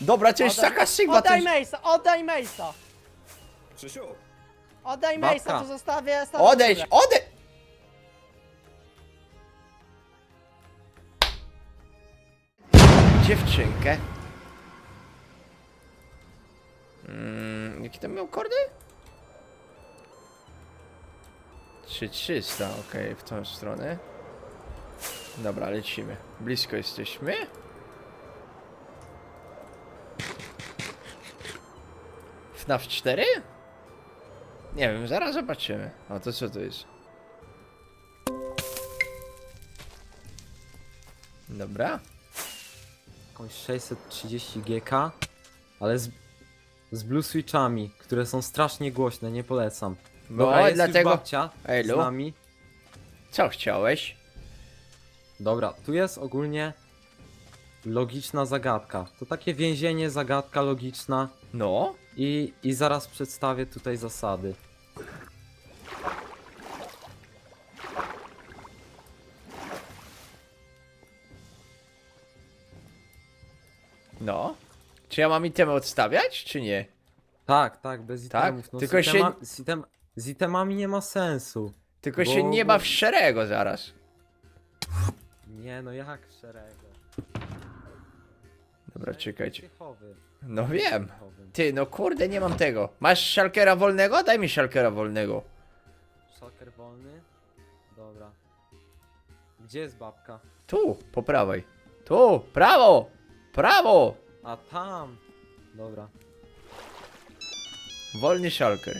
Dobra, jest Oddaj- taka Sigma, Oddaj jest... Mace'a, oddaj Mace'a! Krzysiu, Oddaj Babka. Mace'a, to zostawię... stawię Odejdź, odejdź! Dziewczynkę. Mm, jakie tam miał kordy? 3300, okej, w tą stronę. Dobra, lecimy. Blisko jesteśmy. FNAF 4? Nie wiem, zaraz zobaczymy. A to co to jest? Dobra. Jakąś 630 GK, ale z, z blue switchami, które są strasznie głośne, nie polecam. No, Dobra, jest dlatego- już babcia Ej, z nami. Co chciałeś? Dobra, tu jest ogólnie logiczna zagadka. To takie więzienie, zagadka logiczna No? I, i zaraz przedstawię tutaj zasady. No? Czy ja mam itemy odstawiać, czy nie? Tak, tak, bez Tak? itemów. No, Tylko z, się- itema, z, item, z itemami nie ma sensu. Tylko Bo- się nie bo- baw szerego zaraz. Nie, no jak szerego. Dobra, Szereg czekajcie. piechowy, No wiem. Ty, no kurde, nie mam tego. Masz szalkera wolnego? Daj mi szalkera wolnego. Szalker wolny? Dobra. Gdzie jest babka? Tu, po prawej. Tu, prawo! Prawo! A tam! Dobra. Wolny szalker.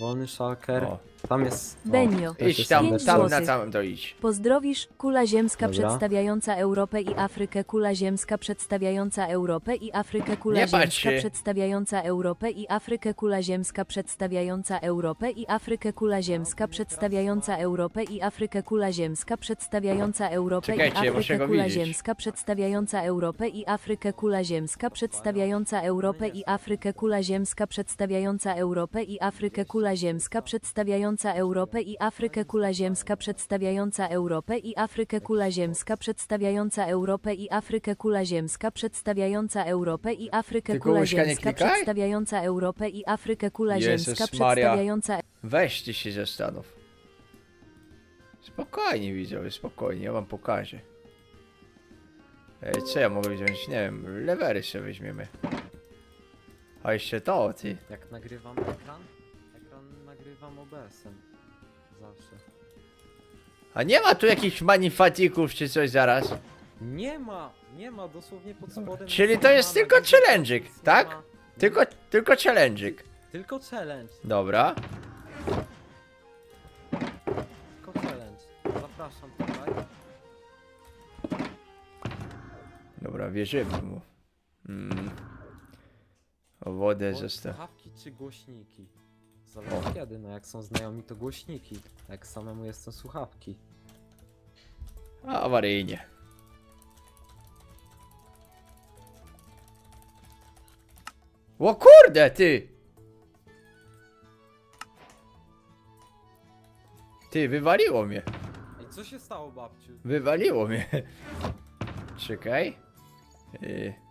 Wolny szalker. O. Tam jest. o, Benio. Idź tam, pięć tam na złotych. samym to idź. Pozdrowisz, kula ziemska Dobra. przedstawiająca Europę i Afrykę, kula ziemska przedstawiająca Europę i Afrykę, kula Nie patrz ziemska się. przedstawiająca Europę i Afrykę, kula ziemska przedstawiająca Europę i Afrykę, kula ziemska przedstawiająca Europę i Afrykę, kula ziemska przedstawiająca Europę i Czekajcie, muszę Afrykę, go kula widzieć. ziemska przedstawiająca Europę i Afrykę, kula ziemska przedstawiająca Europę i Afrykę, kula ziemska przedstawiająca Europę i Afrykę, kula ziemska przedstawiająca Europę i Afrykę, kula ziemska przedstawiająca Europę i Afrykę, kula ziemska przedstawiająca Europę i Afrykę, kula ziemska przedstawiająca Europę i Afrykę, Tylko kula łyżka nie ziemska klikaj? przedstawiająca Europę i Afrykę, kula Jezus ziemska Maria. przedstawiająca Weź ty się zastanów. Spokojnie widzowie, spokojnie, ja wam pokażę. Ej, co ja mogę wziąć? Nie wiem, lewery sobie weźmiemy. A jeszcze to, ty. Jak nagrywam ekran? Nagrywam OBS-em. Zawsze. A nie ma tu jakichś manifatików czy coś zaraz? Nie ma! Nie ma, dosłownie pod spodem. Czyli to jest tylko challenge'ik, nic nie tak? ma. Tylko, tylko challenge'ik. Tylko challenge. Dobra. Tylko challenge. Zapraszam tutaj. Dobra, wierzymy mu. Mm. O wodę O, zostaw. Słuchawki czy głośniki? Zależy O. kiedy, no jak są znajomi to głośniki. Jak samemu jestem słuchawki. A, awaryjnie. O kurde, ty! Ty, wywaliło mnie. Ej, co się stało babciu? Wywaliło mnie. Czekaj. Y.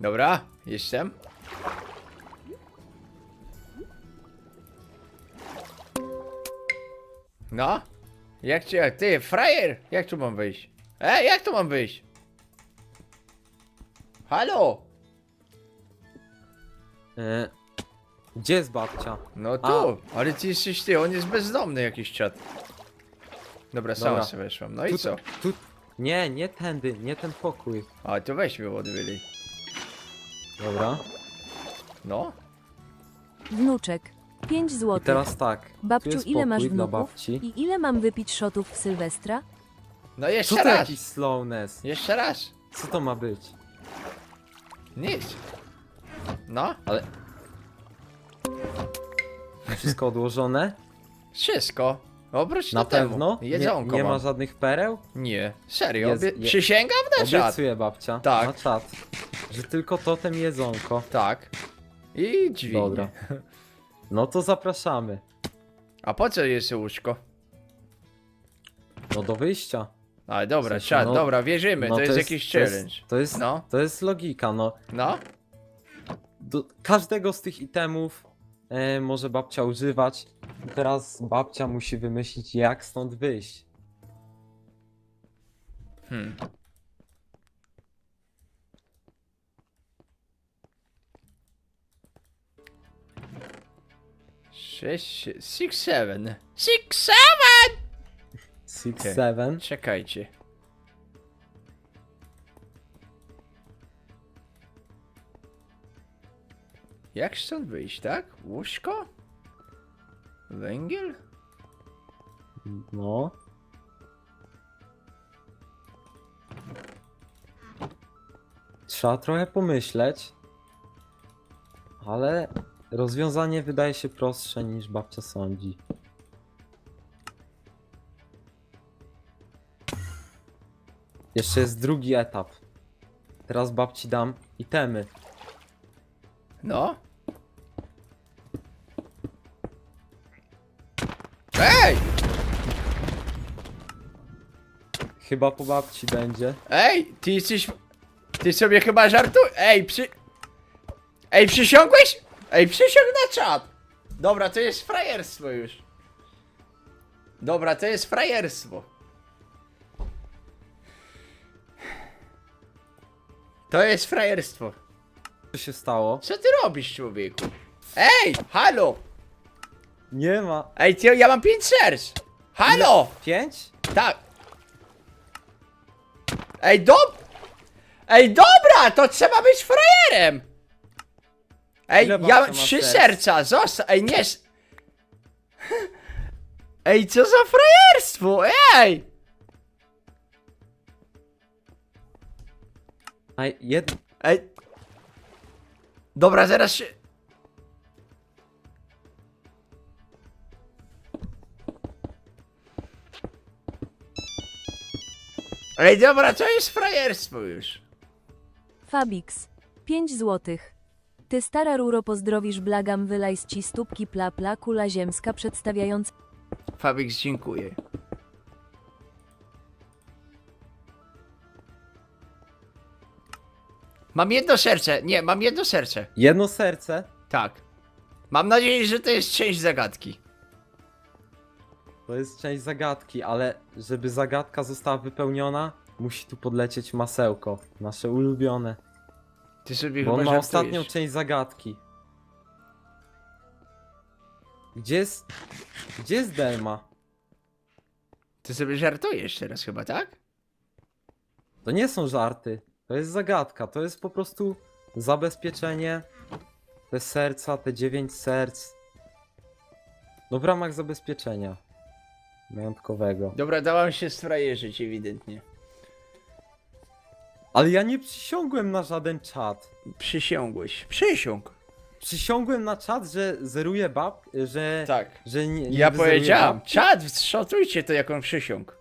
Dobra, jestem. No? Jak cię, ty, frajer! Jak tu mam wyjść? Ej, jak tu mam wyjść? Halo? E, gdzie jest babcia? No tu, ale ty jesteś ty, on jest bezdomny jakiś czat. Dobra, sama Dobra. sobie weszłam. No i Tu- co? Tu... Nie, nie tędy, nie ten pokój. A, to weź mi wody wylej. Dobra. No? Wnuczek. 5 I złotych. teraz tak. tu Babciu, jest ile masz pokój dla wnuków? babci. I ile mam wypić szotów w Sylwestra? No Co jeszcze to raz! jakiś slowness? Jeszcze raz! Co to ma być? Nic. No, Ale... Wszystko odłożone? wszystko. Oprócz Na to temu. pewno? Jedzonko Nie, nie mam. ma żadnych pereł? Nie, serio. Jest- obie... je- Przysięgam na czat. Obiecuję babcia. Tak. Na czat. Że tylko totem jedzonko. Tak. I dźwignię. Dobra. No to zapraszamy. A po co jest łóżko? No do wyjścia. Ale dobra, sensie, czad, no- dobra, wierzymy, No to, jest jakiś to jest, challenge. To jest, No. to jest logika, no. No? Do każdego z tych itemów e, może babcia używać. I teraz babcia musi wymyślić, jak stąd wyjść. Hmm. Sześć, six, seven. Six, seven! Six, Okej. seven. Czekajcie. Jak stąd wyjść, tak? Łóżko? Węgiel? No. Trzeba trochę pomyśleć. Ale rozwiązanie wydaje się prostsze niż babcia sądzi. Jeszcze jest drugi etap. Teraz babci dam itemy. No? Ej! Chyba po babci będzie. Ej! Ty jesteś... Ty sobie chyba żartuj... Ej, przy... Ej, przysiągłeś? Ej, przysiąg na czat! Dobra, to jest frajerstwo już. Dobra, to jest frajerstwo. To jest frajerstwo. Co się stało? Co ty robisz, człowieku? Ej, halo! Nie ma. Ej, ty, ja mam pięć serc! Halo! Pięć? Tak. Ej, dob... Ej, dobra, to trzeba być frajerem! Ej, Ile ja mam ma trzy serc? serca, zostaw... Ej, nie... s- Ej, co za frajerstwo, ej! A jed... Ej... Dobra, zaraz się... Ej, dobra, to jest frajerstwo już. Fabix. 5 złotych. Ty stara ruro pozdrowisz blagam wylajs ci stópki pla pla kula ziemska przedstawiająca Fabix, dziękuję. Mam jedno serce. Nie, mam jedno serce. Jedno serce. Tak. Mam nadzieję, że to jest część zagadki. To jest część zagadki, ale żeby zagadka została wypełniona, musi tu podlecieć masełko. Nasze ulubione. Ty sobie Bo on chyba ma żartujesz. ostatnią część zagadki. Gdzie jest... Gdzie jest Delma? Ty sobie żartujesz teraz chyba, tak? To nie są żarty. To jest zagadka. To jest po prostu zabezpieczenie. Te serca, te dziewięć serc. No w ramach zabezpieczenia. Majątkowego. Dobra, dałam się sfrajerzyć ewidentnie. Ale ja nie przysiągłem na żaden czat. Przysiągłeś. Przysiąg. Przysiągłem na czat, że zeruję bab, że... Tak. Że nie, nie Ja wyzeruję powiedziałam, babki. czad, to jak on przysiąg.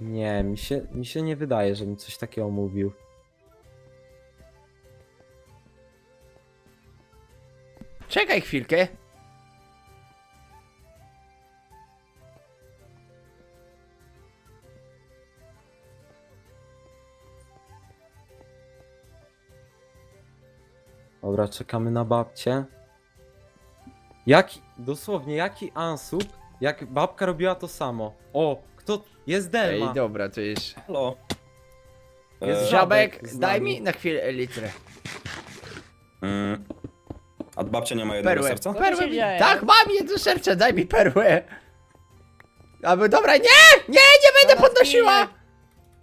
Nie, mi się, mi się nie wydaje, żebym coś takiego mówił. Czekaj chwilkę. Dobra, czekamy na babcię. Jaki, dosłownie, jaki ansub, jak babka robiła to samo. O, kto, jest Delma. Ej, dobra, to jest... Halo. Jest E, żab- Żabek, Żabek z daj nami. mi na chwilę litrę. mm, a babcia nie ma jednego Perłę. serca? Perłę mi... dzieje? Tak, mam jedno serce, daj mi perłę. Albo dobra, nie! Nie, nie będę podnosiła!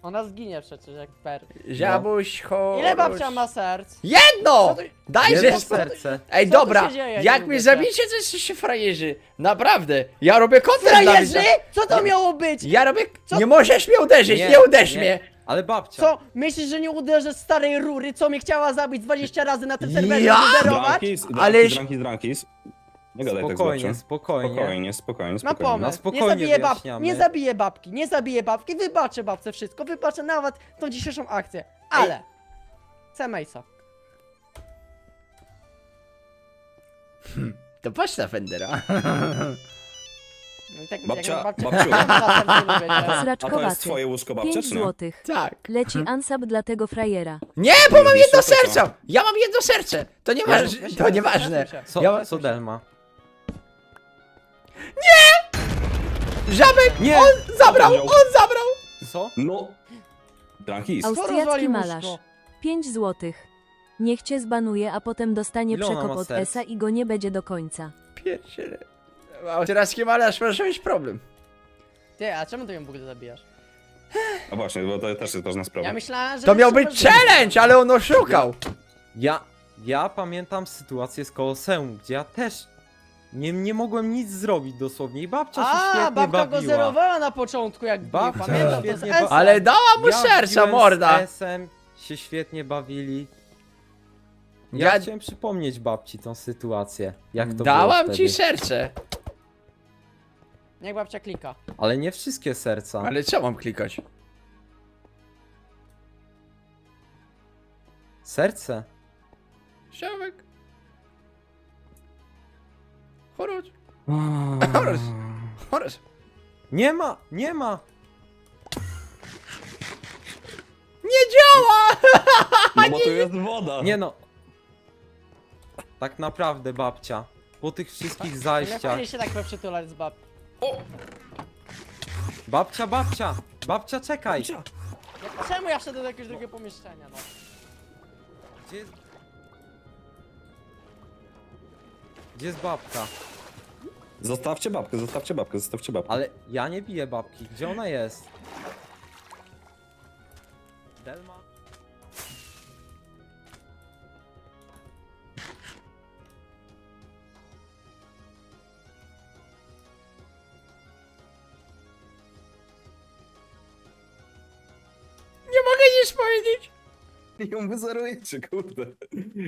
Ona zginie przecież jak per. Żabuś, chodź. Ile babcia ma serc? Jedno! Daj, Jedno serce. Ej, Co tu dobra, się dzieje? Nie jak lubię mnie cię. zabicie, to jesteście frajerzy. Naprawdę. Ja robię dla Frajerzy? widza. Co to miało być? Ja robię... Co? Nie możesz mnie uderzyć, nie, uderz mnie. Ale babcia. Co? Myślisz, że nie uderzę starej rury, co mnie chciała zabić 20 razy na tym serwerze Ja? moderować? Drankis, drankis, Ależ- drankis, drankis. Nie gadaj tak z Spokojnie, spokojnie. Spokojnie, spokojnie, Ma spokojnie. Na pomysł. Nie spokojnie zabiję babki, wyjaśniamy. nie zabiję babki, nie zabiję babki, wybaczę babce wszystko, wybaczę nawet tą dzisiejszą akcję. Ale... C Mejsa. To patrz na Fendera. No i tak, Babcia- jak babciu. babcia nie lubię, nie? A to jest Sraczkowaty. twoje łóżko babcia, 5 czy nie? złotych. Tak. Leci ansab dla tego frajera. Nie, bo mam Lubisz jedno to, co? serce! Ja mam jedno serce! To nie Ja- ważne, ja się- to nieważne. ja się- Co, Ja co Delma? Żabek! Nie! On zabrał, Wziął. on zabrał! Co? No. Drankis. Kto Austriacki rozwalił malarz. łóżko? 5 złotych. Niech cię zbanuje, a potem dostanie Ile ona przekop ma od serc? Esa i go nie będzie do końca. Pierdziele. Austriacki malarz może mieć problem. Ty, a czemu ty ją w ogóle zabijasz? No właśnie, bo to też jest ważna sprawa. Ja myślałem, że... To miał być challenge, ale on oszukał. Ja, ja pamiętam sytuację z Koloseum, gdzie ja też nie, nie mogłem nic zrobić dosłownie i babcia się A, świetnie babka bawiła. go zerowała na początku, jak Babcia babcia, pamiętam to z świetnie S. ba- Ale dała mu wbiłem morda. Z SM, się świetnie bawili. Ja, Ja chciałem przypomnieć babci tą sytuację, jak to było dałam wtedy. ci serce. Niech babcia klika. Ale nie wszystkie serca. Ale co mam klikać? Serce. Żabek. Chodź. Chodź. Chodź. Nie ma, nie ma! Nie działa! No bo tu jest woda. Nie no. Tak naprawdę babcia. Po tych wszystkich Nie zajściach. fajnie się tak przytulać z bab. Babcia, babcia! Babcia, czekaj! Jak- Czemu ja wszedłem do jakiegoś drugiego pomieszczenia, no? Gdzie jest... Gdzie jest babka? Zostawcie babkę, zostawcie babkę, zostawcie babkę. Ale ja nie biję babki. Gdzie ona jest? Delma? Nie mogę nic powiedzieć. Ją wyzerujecie, kurde.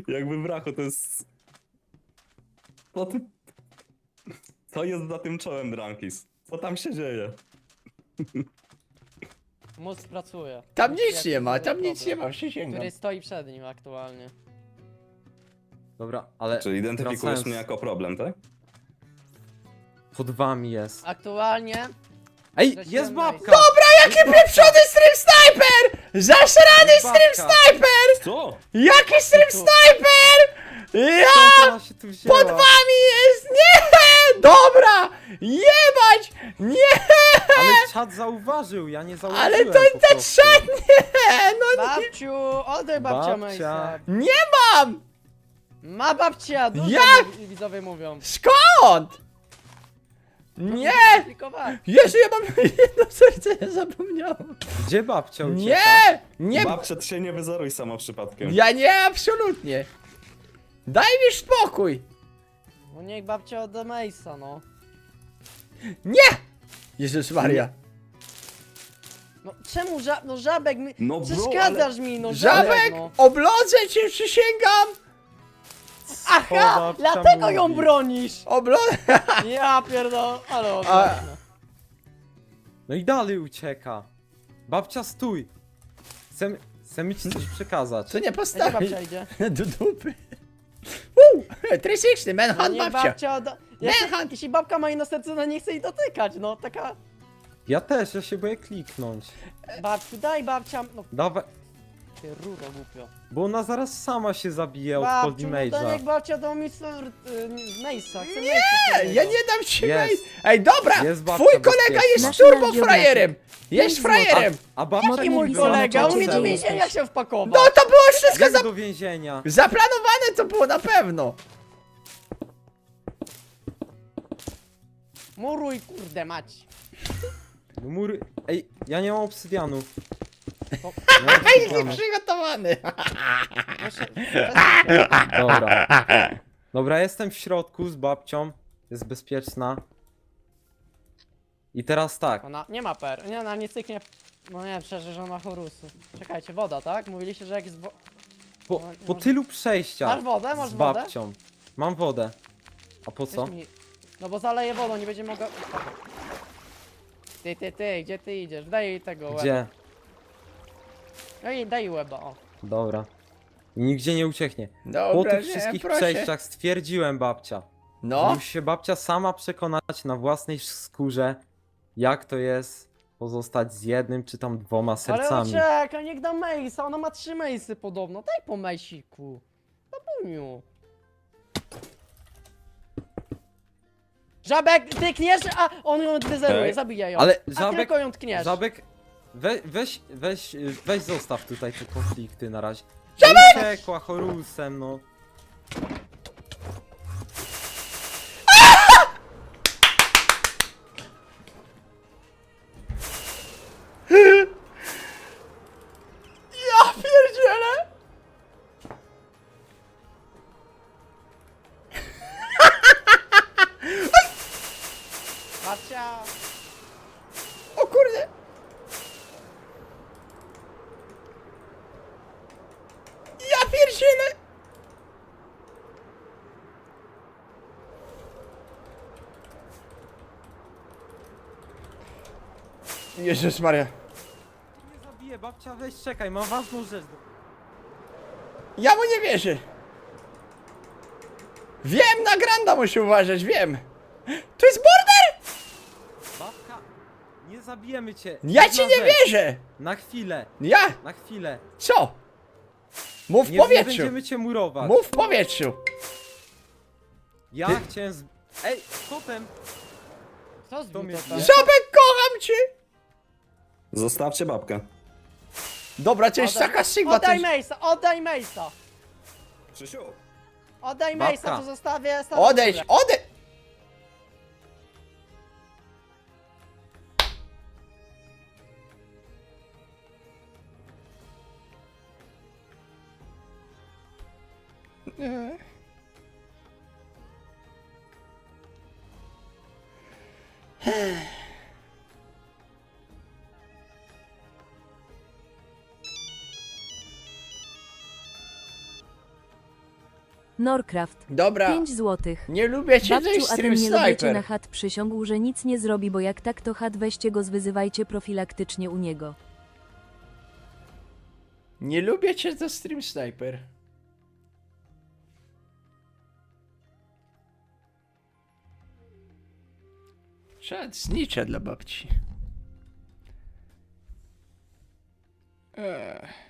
Jakby w rachu to jest... Ty... Co jest za tym czołem, Drankis? Co tam się dzieje? Mózg pracuje. Tam nic nie ma, tam nic nie ma, przysięgam. Który stoi przed nim aktualnie. Dobra, ale Czy identyfikujesz wracając, mnie jako problem, tak? Pod wami jest. Aktualnie Ej, jest babka! Dobra, jaki pieprzony stream sniper! Zasrany stream sniper! Co? Jaki stream sniper! Ja Skąd ona się tu wzięła? pod wami jest! Nie! Dobra! Jebać! Nie! Ale czat zauważył, ja nie zauważyłem Ale to po ten prostu. czat nie! No nie! Babciu, oddaj babcia Babcia. Mejsa. Nie mam! Ma babcia, dużo Jak? widzowie mówią. Skąd? Nie! Komplikowałem. Jezu, ja mam jedno serce, ja zapomniałem. Gdzie babcia ucieka? Nie! Nie! Babcia, ty się nie wyzeruj sama przypadkiem. Ja nie, absolutnie. Daj mi spokój. No niech babcia odda Mejsa, no. Nie! Jezus Maria. No czemu żab... No żabek mi... No bro, Przeszkadzasz mi, no żabek, Żabek, no. oblodzę cię, przysięgam. Aha, babcia dlatego ją mówi. bronisz. Oblodzę. Ja pierdol, ale A-. No i dalej ucieka. Babcia, stój! Chcemy, chcemy ci coś przekazać. Co nie Gdzie postawi? babcia idzie? Do dupy. Uuu, 360, No manhunt niech babcia. babcia odda... Jeśli, jeśli babka ma jej na sercu, to nie chce jej dotykać, no taka... Ja też, ja się boję kliknąć. Babciu, daj babcia... No Dawaj, ty rudo głupio. bo ona zaraz sama się zabije od Babciu, Cold no Image'a. niech babcia do mi z Mejsa, chcę Nie, Mejsa ja nie dam ci Jest. Ej, dobra, Jest babcia twój kolega bezpieczna. jest National turbo frajerem. Jest frajerem. A babcia Jaki nie mój widziała kolega, na czacie. do więzienia się wpakował. No to było wszystko Jak za... do więzienia? zaplanowane, to było na pewno. Muruj, kurde mać. Mury... Ej, ja nie mam obsydianu. O. Nie mam Jesteś przygotowany. Proszę, proszę. Dobra. Dobra, jestem w środku z babcią. Jest bezpieczna. I teraz tak. Ona nie ma per, nie, ona nie cyknie. No nie, przecież że ona chorusu. Czekajcie, woda, tak? Mówiliście, że jak jest wo... Po, No, po może- tylu przejściach Masz wodę? Masz z wodę? babcią. Mam wodę. A po co? Weź mi- No bo zaleje wodą, nie będzie mogła... Ty, ty, ty, gdzie ty idziesz? Daj jej tego łeba. Gdzie? No i daj łeba, o. Dobra. Nigdzie nie ucieknie. Po Dobra, tych nie, wszystkich proszę. przejściach stwierdziłem babcia, No, Musi się babcia sama przekonać na własnej skórze, jak to jest pozostać z jednym czy tam dwoma Ale sercami. czekaj, niech dam Mejsa, ona ma trzy Mejsy podobno. Daj po Mejsiku. Babuniu. Żabek, ty kniesz, a on ją wyzeruje, Okej. zabija ją. Ale a żabek, tylko ją tkniesz. żabek, we, weź, weź, weź zostaw tutaj te konflikty na razie. Żabek! Uciekła chorusem, no. Jezus Maria. Nie zabiję, babcia, weź czekaj, mam ważną rzecz. Ja mu nie wierzę. Wiem, na Granda musi uważać, wiem. To jest border! Babka, nie zabijemy cię. Ja Jedna ci nie rzecz. wierzę! Na chwilę, Ja? na chwilę. Co? Mów w Nie, nie powietrzu. będziemy cię murować. Mów w powietrzu. Ja Ty- chciałem z... Ej, potem! To zbił mnie to. Żabek, kocham cię! Zostawcie babkę. Dobra, jest Oddaj- taka Sigma. Oddaj jest... Mejsa, oddaj Mejsa. Krzysiu. Oddaj Babka. Mejsa, to zostawię starą Odejdź, odejdź! Norcraft. Dobra, 5 złotych. nie lubię cię, Babciu, a ten nie lubicie na sniper. chat przysiągł, że nic nie zrobi, bo jak tak to chat weźcie go zwyzywajcie profilaktycznie u niego. Nie lubię cię, to stream sniper. Czad, znicze dla babci. Ech.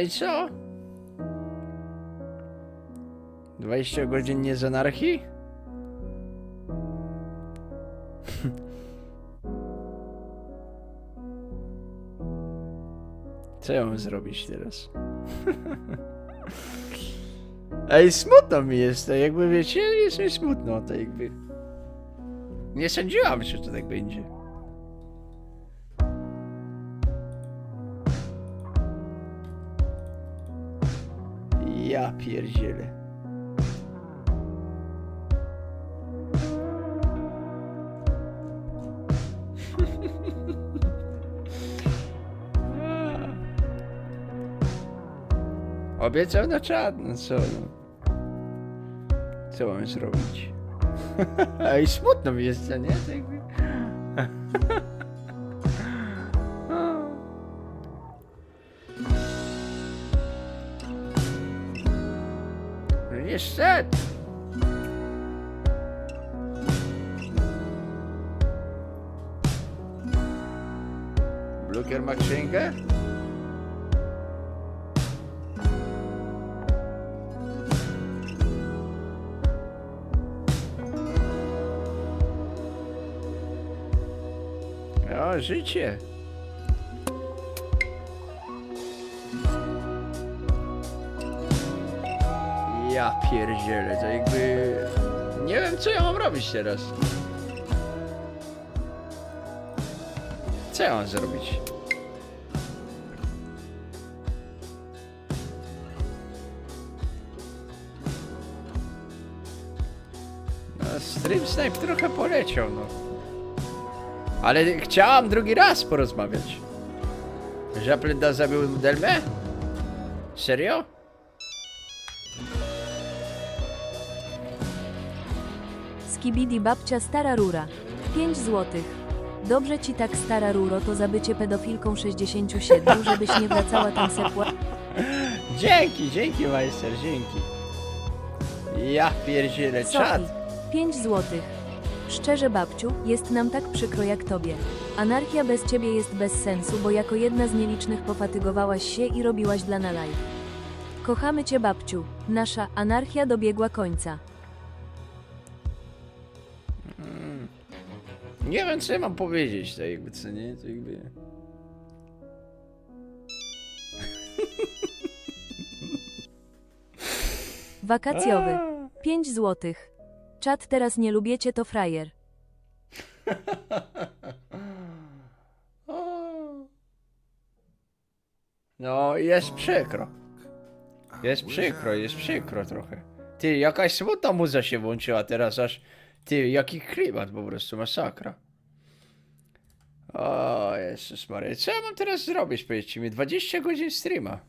I co? 20 godzin nie z anarchii? Co ja mam zrobić teraz? Ej, smutno mi jest, jakby wiecie, jest mi smutno, to jakby... Nie sądziłam, że to tak będzie. Ja. Obiecał na czad, no co no. Co mam zrobić? Ej, smutno mi jest, nie? Tak No niestety. Blukier ma księgę? O, życie. Ja pierdzielę, to jakby... Nie wiem, co ja mam robić teraz. Co ja mam zrobić? No stream snipe trochę poleciał, no. Ale chciałam drugi raz porozmawiać. Żaplenda zabił Delmę? Serio? Skibidi babcia stara rura. 5 złotych. Dobrze ci tak stara ruro to za bycie pedofilką 67, żebyś nie wracała tam sepła. Dzięki, dzięki majster, dzięki. Ja pierdzielę, czad. Sofi. 5 złotych. Szczerze babciu, jest nam tak przykro jak tobie. Anarchia bez ciebie jest bez sensu, bo jako jedna z nielicznych pofatygowałaś się i robiłaś dla na live. Kochamy cię babciu. Nasza anarchia dobiegła końca. Nie wiem, co ja mam powiedzieć, to jakby, co nie, to jakby... Wakacjowy. 5 złotych. Czat teraz nie lubiecie to frajer. No, jest przykro. Jest przykro, jest przykro trochę. Ty, jakaś smutna muza się włączyła teraz, aż... Ty, jaki klimat po prostu, masakra. O, Jezus Maria, co ja mam teraz zrobić, powiedzcie mi, 20 godzin streama.